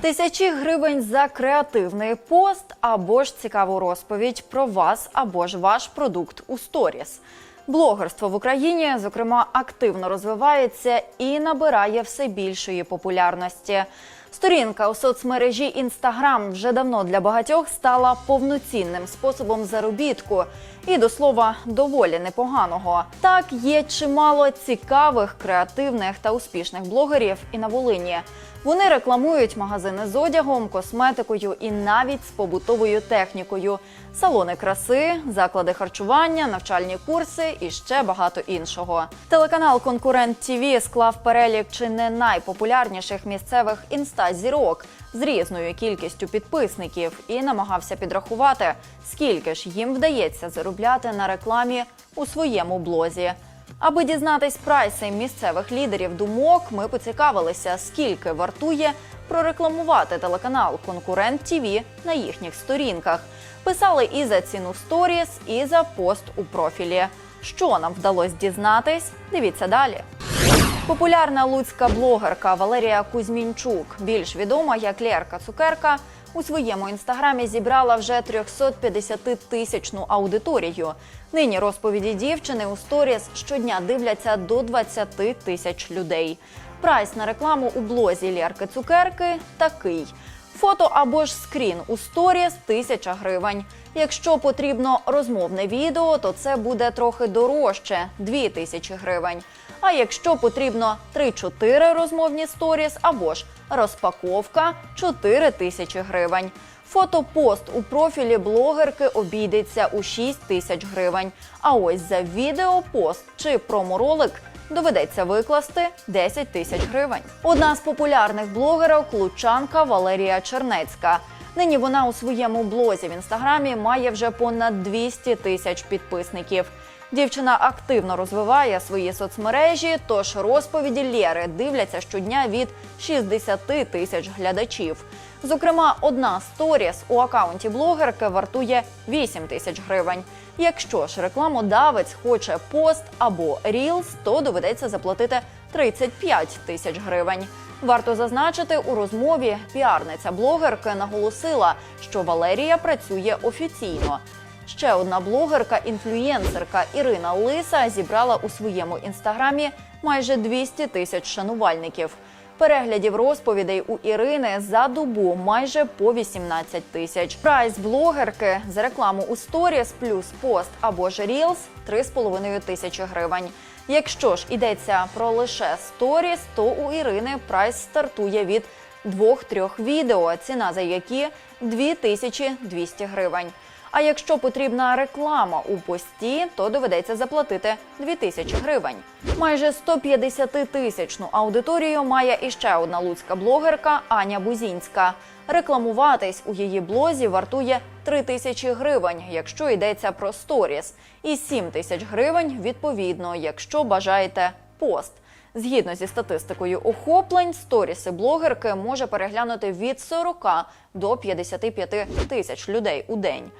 Тисячі гривень за креативний пост або ж цікаву розповідь про вас або ж ваш продукт у сторіс. Блогерство в Україні, зокрема, активно розвивається і набирає все більшої популярності. Сторінка у соцмережі Інстаграм вже давно для багатьох стала повноцінним способом заробітку і до слова доволі непоганого. Так є чимало цікавих, креативних та успішних блогерів і на Волині. Вони рекламують магазини з одягом, косметикою і навіть з побутовою технікою, салони краси, заклади харчування, навчальні курси і ще багато іншого. Телеканал Конкурент ТІВІ склав перелік чи не найпопулярніших місцевих інста-зірок з різною кількістю підписників і намагався підрахувати, скільки ж їм вдається заробляти на рекламі у своєму блозі. Аби дізнатись прайси місцевих лідерів думок, ми поцікавилися, скільки вартує прорекламувати телеканал Конкурент ТІВІ на їхніх сторінках. Писали і за ціну сторіс, і за пост у профілі. Що нам вдалося дізнатись? Дивіться далі. Популярна луцька блогерка Валерія Кузьмінчук, більш відома як Лєрка Цукерка, у своєму інстаграмі зібрала вже 350 тисячну аудиторію. Нині розповіді дівчини у сторіс щодня дивляться до 20 тисяч людей. Прайс на рекламу у блозі Лєрки Цукерки такий. Фото або ж скрін у сторіс тисяча гривень. Якщо потрібно розмовне відео, то це буде трохи дорожче дві тисячі гривень. А якщо потрібно 3-4 розмовні сторіс або ж розпаковка 4 тисячі гривень. Фотопост у профілі блогерки обійдеться у 6 тисяч гривень. А ось за відеопост чи проморолик доведеться викласти 10 тисяч гривень. Одна з популярних блогерок лучанка Валерія Чернецька. Нині вона у своєму блозі в інстаграмі має вже понад 200 тисяч підписників. Дівчина активно розвиває свої соцмережі, тож розповіді Лєри дивляться щодня від 60 тисяч глядачів. Зокрема, одна сторіс у акаунті блогерки вартує 8 тисяч гривень. Якщо ж рекламодавець хоче пост або рілс, то доведеться заплатити 35 тисяч гривень. Варто зазначити, у розмові піарниця блогерки наголосила, що Валерія працює офіційно. Ще одна блогерка-інфлюєнсерка Ірина Лиса зібрала у своєму інстаграмі майже 200 тисяч шанувальників. Переглядів розповідей у Ірини за добу майже по 18 тисяч. Прайс блогерки за рекламу у сторіс плюс пост або ж рілс 3,5 тисячі гривень. Якщо ж йдеться про лише сторіс, то у Ірини прайс стартує від двох-трьох відео, ціна за які 2200 гривень. А якщо потрібна реклама у пості, то доведеться заплатити 2000 гривень. Майже 150 тисячну аудиторію має іще одна луцька блогерка Аня Бузінська. Рекламуватись у її блозі вартує 3 тисячі гривень, якщо йдеться про сторіс, і 7 тисяч гривень відповідно, якщо бажаєте пост. Згідно зі статистикою охоплень, сторіси блогерки може переглянути від 40 до 55 тисяч людей у день.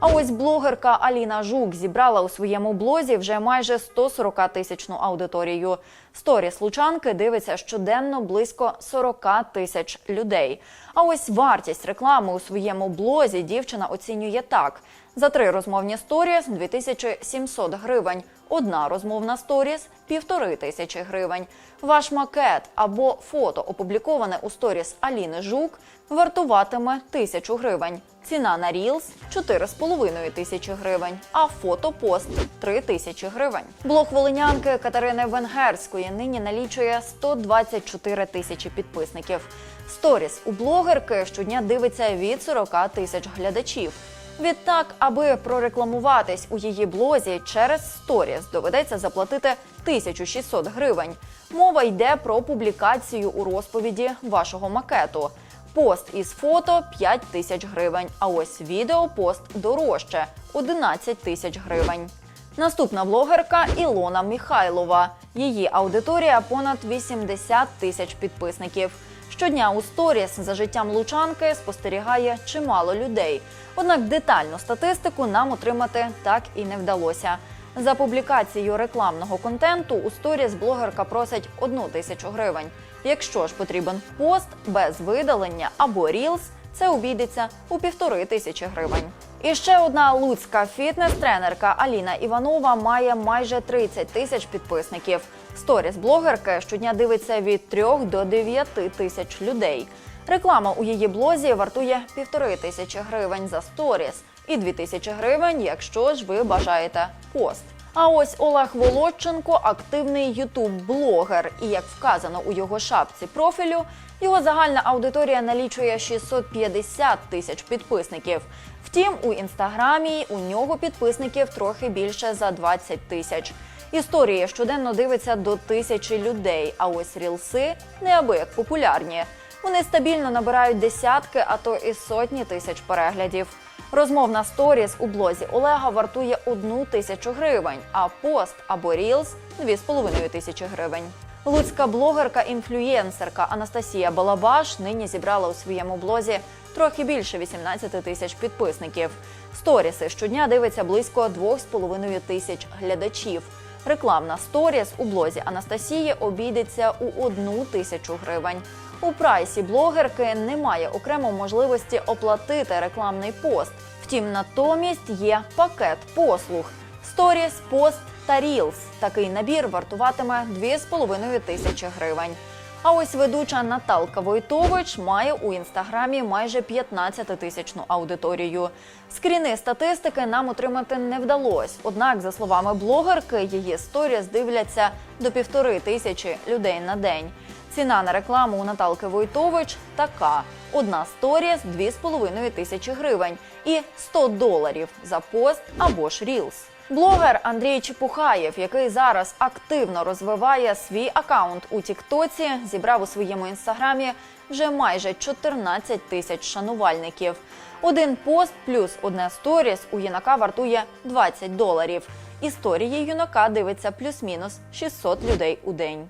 А ось блогерка Аліна Жук зібрала у своєму блозі вже майже 140 тисячну аудиторію. Сторіс лучанки дивиться щоденно близько 40 тисяч людей. А ось вартість реклами у своєму блозі дівчина оцінює так: за три розмовні сторіс 2700 гривень. Одна розмовна сторіс півтори тисячі гривень. Ваш макет або фото, опубліковане у сторіс Аліни Жук, вартуватиме тисячу гривень. Ціна на Рілс 4,5 тисячі гривень, а фотопост 3 тисячі гривень. Блог волинянки Катерини Венгерської нині налічує 124 тисячі підписників. Сторіс у блогерки щодня дивиться від 40 тисяч глядачів. Відтак, аби прорекламуватись у її блозі через сторіс, доведеться заплатити 1600 гривень. Мова йде про публікацію у розповіді вашого макету. Пост із фото 5 тисяч гривень, а ось відеопост дорожче 11 тисяч гривень. Наступна блогерка Ілона Міхайлова. Її аудиторія понад 80 тисяч підписників. Щодня у сторіс за життям лучанки спостерігає чимало людей. Однак детальну статистику нам отримати так і не вдалося. За публікацією рекламного контенту у сторіс блогерка просить одну тисячу гривень. Якщо ж потрібен пост без видалення або рілс, це обійдеться у півтори тисячі гривень. І ще одна луцька фітнес-тренерка Аліна Іванова має майже 30 тисяч підписників. Сторіс блогерки щодня дивиться від 3 до 9 тисяч людей. Реклама у її блозі вартує півтори тисячі гривень за сторіс і дві тисячі гривень, якщо ж ви бажаєте пост. А ось Олег Володченко активний ютуб-блогер. І як вказано у його шапці профілю, його загальна аудиторія налічує 650 тисяч підписників. Втім, у інстаграмі у нього підписників трохи більше за 20 тисяч. Історії щоденно дивиться до тисячі людей. А ось рілси неабияк популярні. Вони стабільно набирають десятки, а то і сотні тисяч переглядів. Розмовна сторіс у блозі Олега вартує одну тисячу гривень, а пост або рілс дві з половиною тисячі гривень. Луцька блогерка-інфлюєнсерка Анастасія Балабаш нині зібрала у своєму блозі трохи більше 18 тисяч підписників. Сторіси щодня дивиться близько 2,5 тисяч глядачів. Рекламна сторіс у блозі Анастасії обійдеться у одну тисячу гривень. У прайсі блогерки немає окремо можливості оплатити рекламний пост. Втім, натомість є пакет послуг: сторіс, пост та рілс. Такий набір вартуватиме 2,5 тисячі гривень. А ось ведуча Наталка Войтович має у інстаграмі майже 15-тисячну аудиторію. Скріни статистики нам отримати не вдалось. Однак, за словами блогерки, її сторіс дивляться до півтори тисячі людей на день. Ціна на рекламу у Наталки Войтович така: одна сторіс 2,5 тисячі гривень і 100 доларів за пост або ж рілс. Блогер Андрій Чепухаєв, який зараз активно розвиває свій акаунт у Тіктоці, зібрав у своєму інстаграмі вже майже 14 тисяч шанувальників. Один пост плюс одне сторіс у юнака вартує 20 доларів. Історії юнака дивиться плюс-мінус 600 людей у день.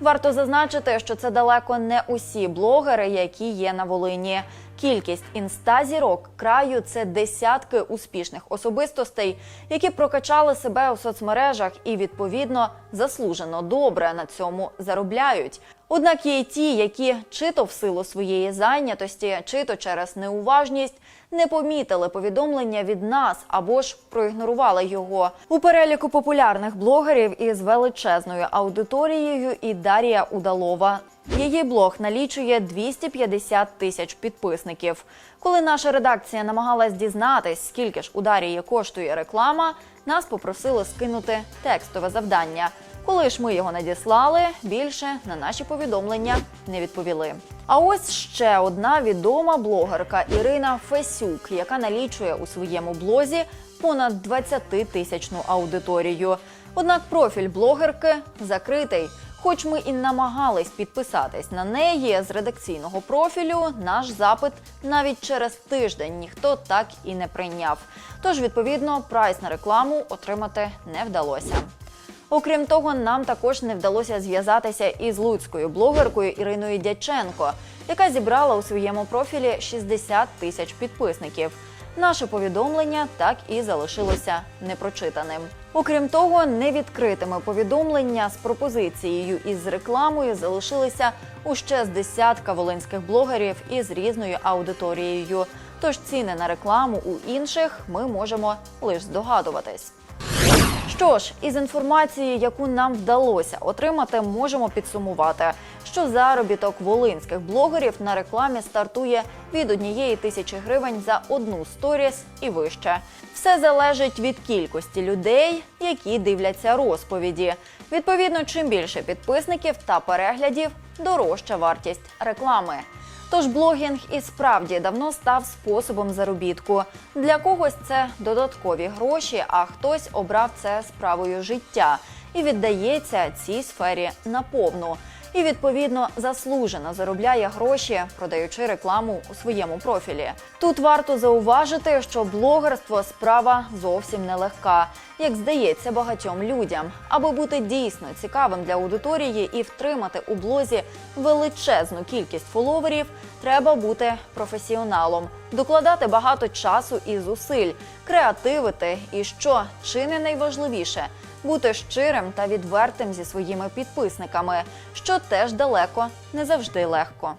Варто зазначити, що це далеко не усі блогери, які є на Волині. Кількість інстазірок краю це десятки успішних особистостей, які прокачали себе у соцмережах і відповідно заслужено добре на цьому заробляють. Однак є й ті, які чи то в силу своєї зайнятості, чи то через неуважність не помітили повідомлення від нас або ж проігнорували його. У переліку популярних блогерів із величезною аудиторією і Дар'я Удалова. Її блог налічує 250 тисяч підписників. Коли наша редакція намагалась дізнатись, скільки ж у Дар'ї коштує реклама, нас попросили скинути текстове завдання. Коли ж ми його надіслали, більше на наші повідомлення не відповіли. А ось ще одна відома блогерка Ірина Фесюк, яка налічує у своєму блозі понад 20 тисячну аудиторію. Однак профіль блогерки закритий. Хоч ми і намагались підписатись на неї з редакційного профілю, наш запит навіть через тиждень ніхто так і не прийняв. Тож, відповідно, прайс на рекламу отримати не вдалося. Окрім того, нам також не вдалося зв'язатися із луцькою блогеркою Іриною Дяченко, яка зібрала у своєму профілі 60 тисяч підписників. Наше повідомлення так і залишилося непрочитаним. Окрім того, невідкритими повідомлення з пропозицією і з рекламою залишилися у ще з десятка волинських блогерів із різною аудиторією. Тож ціни на рекламу у інших ми можемо лише здогадуватись. Що ж, із інформації, яку нам вдалося отримати, можемо підсумувати, що заробіток волинських блогерів на рекламі стартує від однієї тисячі гривень за одну сторіс і вище. Все залежить від кількості людей, які дивляться розповіді. Відповідно, чим більше підписників та переглядів, дорожча вартість реклами. Тож блогінг і справді давно став способом заробітку. Для когось це додаткові гроші, а хтось обрав це справою життя і віддається цій сфері наповну. І відповідно заслужено заробляє гроші, продаючи рекламу у своєму профілі. Тут варто зауважити, що блогерство справа зовсім нелегка, як здається багатьом людям. Аби бути дійсно цікавим для аудиторії і втримати у блозі величезну кількість фоловерів, треба бути професіоналом, докладати багато часу і зусиль, креативити, і що чи не найважливіше бути щирим та відвертим зі своїми підписниками, що теж далеко не завжди легко.